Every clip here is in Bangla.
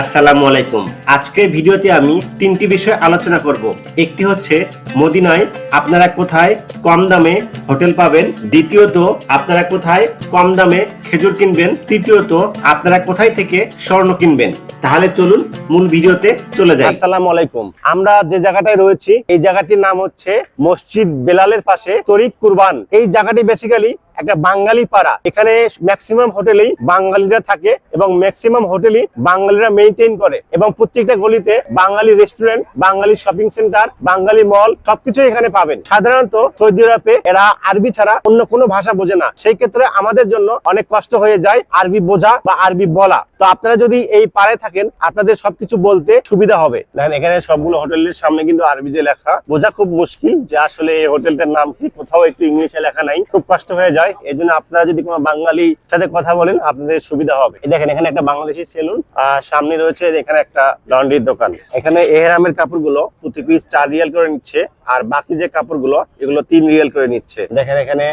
আসসালামু আলাইকুম। আজকের ভিডিওতে আমি তিনটি বিষয় আলোচনা করব। একটি হচ্ছে, মদিনায় আপনারা কোথায় কম দামে হোটেল পাবেন। দ্বিতীয়ত, আপনারা কোথায় কম দামে খেজুর কিনবেন। তৃতীয়ত, আপনারা কোথায় থেকে স্বর্ণ কিনবেন। তাহলে চলুন মূল ভিডিওতে চলে যাই। আসসালামু আলাইকুম। আমরা যে জায়গাটায় রয়েছি, এই জায়গাটির নাম হচ্ছে মসজিদ বেলালের পাশে তরিক কুরবান। এই জায়গাটি বেসিক্যালি একটা বাঙালি পাড়া। এখানে ম্যাক্সিমাম হোটেলেই বাঙালিরা থাকে এবং ম্যাক্সিমাম হোটেলই বাঙালিরা মেনটেন করে। এবং প্রত্যেকটা গলিতে Bengali restaurant Bengali shopping centre Bengali mall সবকিছু এখানে পাবেন। সাধারণত সৌদি আরবে এরা আরবি ছাড়া অন্য কোনো ভাষা বোঝে না। সেই ক্ষেত্রে আমাদের জন্য অনেক কষ্ট হয়ে যায় আরবি বোঝা বা আরবি বলা। তো আপনারা যদি এই পাড়ায় থাকেন, আপনাদের সবকিছু বলতে সুবিধা হবে। দেখেন, এখানে সবগুলো হোটেলের সামনে কিন্তু আরবিতে লেখা। বোঝা খুব মুশকিল যে আসলে এই হোটেলটার নাম কি, কোথাও একটু ইংলিশে লেখা নাই। খুব কষ্ট হয়ে যায়। এই জন্য আপনারা যদি কোনো বাঙালি সাথে কথা বলেন, আপনাদের সুবিধা হবে। দেখেন, এখানে একটা বাংলাদেশি সেলুন, আর সামনে রয়েছে এখানে একটা লন্ড্রির দোকান। এখানে এহরামের কাপড়গুলো প্রতি পিস চার রিয়াল করে নিচ্ছে, আর বাকি যে কাপড়গুলো, এগুলো তিন রিয়াল করে নিচ্ছে। দেখেন, এখানে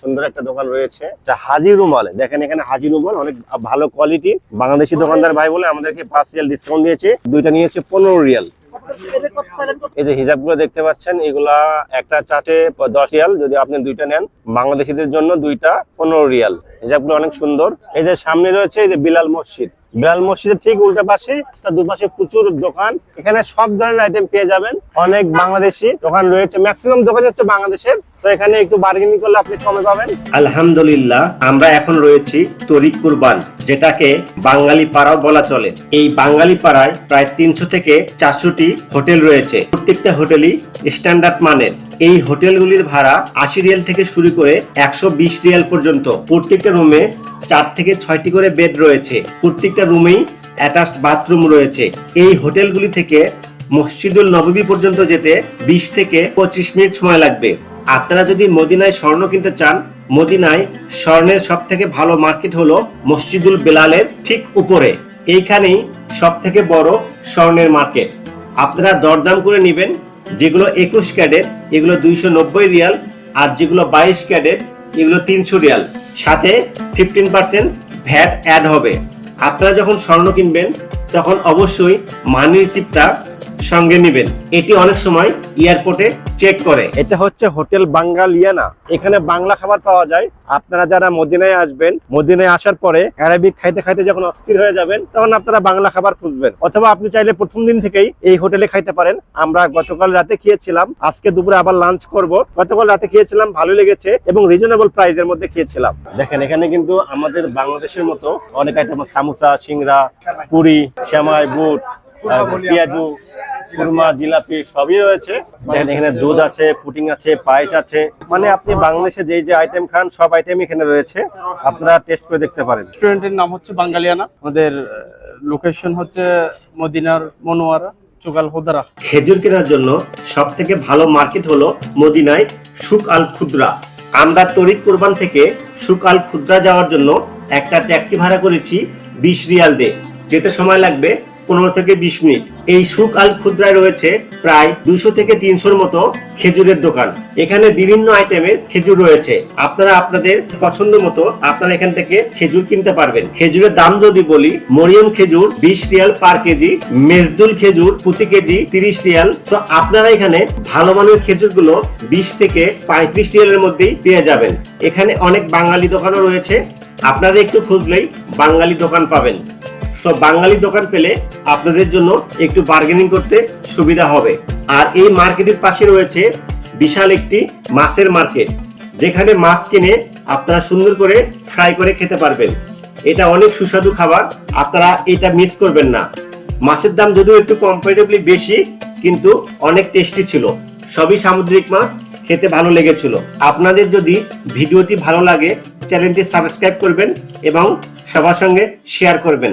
সুন্দর একটা দোকান রয়েছে, যা হাজি রুমাল দেখেন, এখানে হাজি রুমাল অনেক ভালো কোয়ালিটি বাংলাদেশি দোকানদার ভাই বলে আমাদেরকে পাঁচ রিয়াল ডিসকাউন্ট দিয়েছে। দুইটা নিয়েছে পনেরো রিয়াল। এই যে হিজাবগুলো দেখতে পাচ্ছেন, এগুলা একটা চাটে দশ রিয়াল, যদি আপনি দুইটা নেন, বাংলাদেশিদের জন্য দুইটা পনেরো রিয়াল। হিজাবগুলো অনেক সুন্দর। এই যে সামনে রয়েছে এই যে বিলাল মসজিদ। বিলাল মসজিদের ঠিক উল্টা পাশে তার দুপাশে প্রচুর দোকান। এখানে সব ধরনের আইটেম পেয়ে যাবেন। অনেক বাংলাদেশি দোকান রয়েছে। ম্যাক্সিমাম দোকান হচ্ছে বাংলাদেশের। তো এখানে একটু বার্গেনিং করলে আপনি কমে পাবেন। আলহামদুলিল্লাহ, আমরা এখন রয়েছি তরিক কুরবান, যেটাকে বাঙালি পাড়াও বলা চলে। এই বাঙালি পাড়ায় প্রায় তিনশো থেকে চারশোটি হোটেল রয়েছে। প্রত্যেকটা হোটেলই স্ট্যান্ডার্ড মানের। এই হোটেলগুলির ভাড়া আশি রিয়াল থেকে শুরু করে একশো বিশ রিয়াল পর্যন্ত। প্রত্যেকটা রুমে চার থেকে ছয়টি করে বেড রয়েছে। প্রত্যেকটা রুমেই অ্যাটাচড বাথরুম রয়েছে। এই হোটেলগুলি থেকে মসজিদুল নববী পর্যন্ত যেতে বিশ থেকে পঁচিশ মিনিট সময় লাগবে। আপনারা যদি মদিনায় স্বর্ণ কিনতে চান, মদিনায় স্বর্ণের সব থেকে ভালো মার্কেট হলো মসজিদুল বেলালের ঠিক উপরে। এইখানেই সব থেকে বড় স্বর্ণের মার্কেট। আপনারা দরদাম করে নেবেন যেগুলো একুশ ক্যাডেট এগুলো দুইশো নব্বই রিয়াল, আর যেগুলো বাইশ ক্যাডেট এগুলো তিনশো রিয়াল। সাথে ফিফটিন পার্সেন্ট ভ্যাট অ্যাড হবে। আপনারা যখন স্বর্ণ কিনবেন, তখন অবশ্যই মানি রিসিপ্টটা সঙ্গে নেবেন। এটি অনেক সময় এয়ারপোর্টে চেক করে। এটা হচ্ছে হোটেল বাঙ্গালিয়ানা। এখানে বাংলা খাবার পাওয়া যায়। আপনারা যারা মদিনায় আসবেন, মদিনায় আসার পরে অ্যারাবিক খাইতে খাইতে যখন অস্থির হয়ে যাবেন, তখন আপনারা বাংলা খাবার খুঁজবেন। অথবা আপনি চাইলে প্রথম দিন থেকেই এই হোটেলে খাইতে পারেন। আমরা গতকাল রাতে খেয়েছিলাম, আজকে দুপুরে আবার লাঞ্চ করব। গতকাল রাতে খেয়েছিলাম ভালো লেগেছে এবং রিজনেবল প্রাইসের মধ্যে খেয়েছিলাম। দেখেন, এখানে কিন্তু আমাদের বাংলাদেশের মতো অনেক আইটেম সামোসা, সিংড়া, পুরি শ্যামাই বুট পেঁয়াজু কুরমা জিলাপি সবই রয়েছে। এখানে দুধ আছে পুটিং আছে পায়েস আছে। মানে আপনি বাংলাদেশে যে যে আইটেম খান সব আইটেম এখানে রয়েছে। আপনারা টেস্ট করে দেখতে পারেন। রেস্টুরেন্টের নাম হচ্ছে বাঙ্গালিয়ানা। আমাদের লোকেশন হচ্ছে মদিনার মনোয়ারা চুগাল হোদারা। খেজুর কেনার জন্য সব থেকে ভালো মার্কেট হলো মদিনায় সুক আল খুদ্রা। আমরা তরিক কোরবান থেকে সুক আল খুদ্রা যাওয়ার জন্য একটা ট্যাক্সি ভাড়া করেছি বিশ রিয়াল দিয়ে। যেতে সময় লাগবে পনেরো থেকে বিশ মিনিট। এই সুখ আল খুদ্রায় রয়েছে প্রায় দুশো থেকে তিনশোর মতো খেজুরের দোকান। এখানে বিভিন্ন আইটেমের খেজুর রয়েছে। আপনারা আপনাদের পছন্দ মতো আপনারা এখান থেকে খেজুর কিনতে পারবেন। খেজুরের দাম যদি বলি, মরিয়ম খেজুর বিশ রিয়াল পার কেজি, মেজদুল খেজুর প্রতি কেজি তিরিশ রিয়াল। তো আপনারা এখানে ভালো মানের খেজুরগুলো বিশ থেকে পঁয়ত্রিশ রিয়ালের মধ্যেই পেয়ে যাবেন। এখানে অনেক বাঙালি দোকানও রয়েছে। আপনারা একটু খুঁজলেই বাঙালি দোকান পাবেন। সো বাঙালি দোকান পেলে আপনাদের জন্য একটু বার্গেনিং করতে সুবিধা হবে। আর এই মার্কেটের পাশে রয়েছে বিশাল একটি মাছের মার্কেট যেখানে মাছ কিনে আপনারা সুন্দর করে ফ্রাই করে খেতে পারবেন। এটা অনেক সুস্বাদু খাবার, আপনারা এটা মিস করবেন না। মাছের দাম যদিও একটু কম্পারেটিভলি বেশি, কিন্তু অনেক টেস্টি ছিল। সবই সামুদ্রিক মাছ, খেতে ভালো লেগেছিল। আপনাদের যদি ভিডিওটি ভালো লাগে চ্যানেলটি সাবস্ক্রাইব করবেন এবং সবার সঙ্গে শেয়ার করবেন।